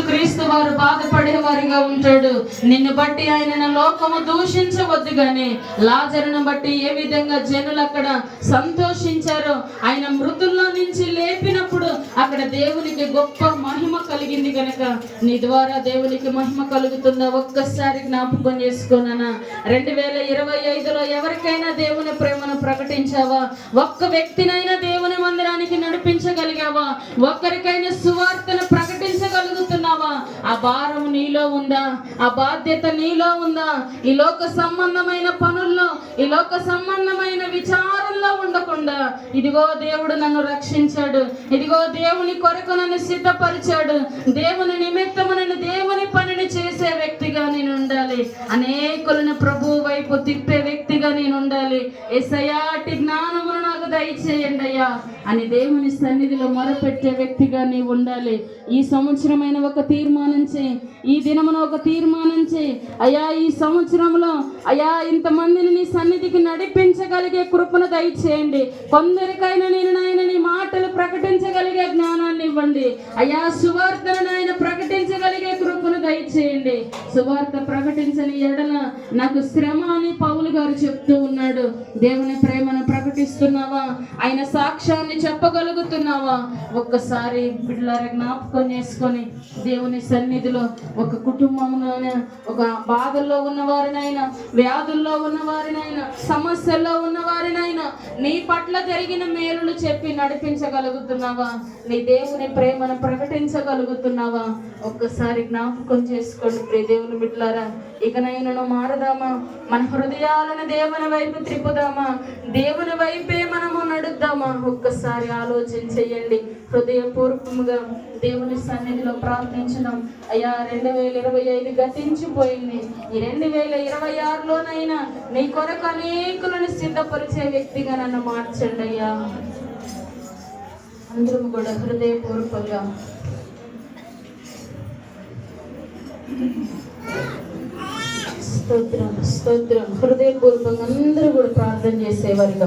యేసుక్రీస్తు వారు బాధపడేవారిగా ఉంటాడు. నిన్ను బట్టి ఆయన లోకము దూషించవద్దు గాని లాజరును బట్టి ఏ విధంగా జనులు అక్కడ సంతోషించారో ఆయన మృతుల్లో నుంచి లేపినప్పుడు అక్కడ దేవునికి గొప్ప మహిమ కలిగింది కనుక నీ ద్వారా దేవునికి మహిమ కలుగుతున్న ఒక్కసారి జ్ఞాపకం చేసుకోనన్నా? రెండు వేల ఇరవై ఐదులో ఎవరికైనా దేవుని ప్రేమను ప్రకటించావా? ఒక్క వ్యక్తినైనా దేవుని మందిరానికి నడిపించగలిగావా? ఒక్కరికైనా సువార్తను ఉన్నావా? ఆ భారం నీలో ఉందా? ఆ బాధ్యత నీలో ఉందా? ఈ లోక సంబంధమైన పనుల్లో ఈ లోక సంబంధమైన విచారంలో ఉండకుండా ఇదిగో దేవుడు నన్ను రక్షించాడు. ఇదిగో దేవుని కొరకు నన్ను సిద్ధపరిచాడు. దేవుని నిమిత్తము నన్ను దేవుని పనిని చేసే వ్యక్తిగా నేను ఉండాలి. అనేకులను ప్రభు వైపు తిప్పే వ్యక్తిగా నేను ఉండాలి. ఎసయా జ్ఞానమును నాకు దయచేయండి అయ్యా. అని దేవుని సన్నిధిలో మొరపెట్టే వ్యక్తిగా నీవు ఉండాలి. ఈ సంవత్సరమైన ఒక తీర్మానం చేయి ఈ దినమున ఒక తీర్మానం చేయి అయ్యా ఈ సంవత్సరంలో అయ్యా ఇంతమందిని నీ సన్నిధికి నడిపించగలిగే కృపను దయచేయండి. కొందరికైనా నేను నాయన నీ మాటలు ప్రకటించగలిగే జ్ఞానాన్ని ఇవ్వండి. అయ్యా సువార్తను నాయన సువార్త ప్రకటించని ఎడల నాకు శ్రమ అని పౌలు గారు చెప్తూ ఉన్నాడు. దేవుని ప్రేమను ప్రకటిస్తున్నావా? ఆయన సాక్ష్యాన్ని చెప్పగలుగుతున్నావా? ఒక్కసారి బిడ్డలారా జ్ఞాపకం చేసుకొని దేవుని సన్నిధిలో ఒక కుటుంబంలోనే ఒక బాధల్లో ఉన్నవారినైనా వ్యాధుల్లో ఉన్నవారినైనా సమస్యల్లో ఉన్నవారినైనా నీ పట్ల జరిగిన మేలులు చెప్పి నడిపించగలుగుతున్నావా? నీ దేవుని ప్రేమను ప్రకటించగలుగుతున్నావా? ఒక్కసారి జ్ఞాపకం చేసుకోండి ప్రియ దేవుని బిడ్డలారా ఇకనైనా మారదామా? మన హృదయాలను దేవుని వైపు తిప్పుదామా దేవుని వైపే మనము నడుద్దామా? ఒక్కసారి ఆలోచన చెయ్యండి. హృదయపూర్వకముగా దేవుని సన్నిధిలో ప్రార్థించడం అయ్యా రెండు వేల ఇరవై ఐదు గతించిపోయింది. ఈ రెండు వేల ఇరవై ఆరులోనైనా నీ కొరకు అనేకులను సిద్ధపరిచే వ్యక్తిగా నన్ను మార్చండి అయ్యా. అందరం కూడా హృదయపూర్వకంగా స్తోత్రం స్తోత్రం. హృదయపూర్వకంగా అందరూ కూడా ప్రార్థన చేసేవారిగా